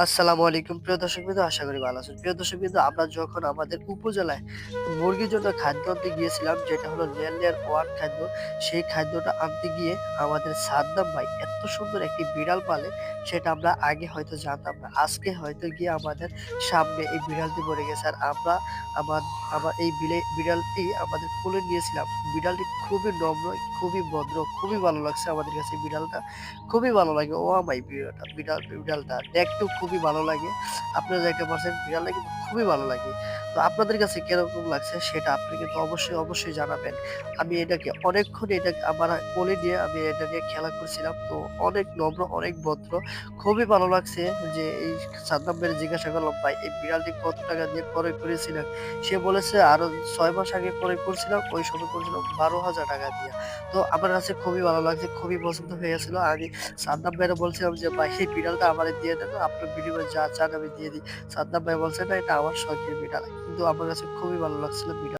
আসসালামু আলাইকুম প্রিয় দর্শকবৃন্দ আশা করি ভালো আছেন। প্রিয় দর্শকবৃন্দ আমরা যখন আমাদের উপজেলায় মুরগির জন্য খাদ্য আনতে গিয়েছিলাম যেটা হলো লেয়ার, লেয়ার খাদ্য। সেই খাদ্যটা আনতে গিয়ে আমাদের সাদ্দাম ভাই এত সুন্দর একটি বিড়াল পালে সেটা আমরা আগে হয়তো জানতাম না। আজকে হয়তো গিয়ে আমাদের সামনে এই বিড়ালটি পড়ে গেছে। আর আমরা আমার আমার এই বিড়ালটি আমাদের কোলে নিয়েছিলাম। বিড়ালটি খুবই নম্র, খুবই ভদ্র, খুবই ভালো লাগছে আমাদের কাছে বিড়ালটা। খুবই ভালো লাগে। ও মাই বিড়ালটা বিড়াল বিড়ালটা দেখতেও খুবই ভালো লাগে। আপনারা দেখতে পাচ্ছেন বিড়ালটা কিন্তু খুবই ভালো লাগে। তো আপনাদের কাছে কীরকম লাগছে সেটা আপনি কিন্তু অবশ্যই, অবশ্যই জানাবেন। আমি এটাকে অনেকক্ষণ এটা আমার কোলে নিয়ে আমি এটা নিয়ে খেলা করছিলাম। তো অনেক নম্র, অনেক ভদ্র। খুবই ভালো লাগছে যে এই সাদ্দাম ভাইরে জিজ্ঞাসা করলাম, "ভাই এই বিড়ালটি কত টাকা দিয়ে ক্রয় করেছিলেন?" সে বলেছে, "আরও ছয় মাস আগে ক্রয় করছিলাম। ওই সময় করেছিলাম ৳১২,০০০ দিয়ে।" তো আমার কাছে খুবই ভালো লাগছে, খুবই পছন্দ হয়ে গেছিল। আমি সাদ্দাম ভাইরে বলছিলাম যে, "ভাই এই বিড়ালটা আমারে দিয়ে দেন। আপনার বিনিময়ে যা চান আমি দিয়ে দিই।" সাদ্দাম ভাই বলছে, "না এটা আমার শখের বিড়াল।" কিন্তু আমার কাছে খুবই ভালো লাগছিল বিড়াল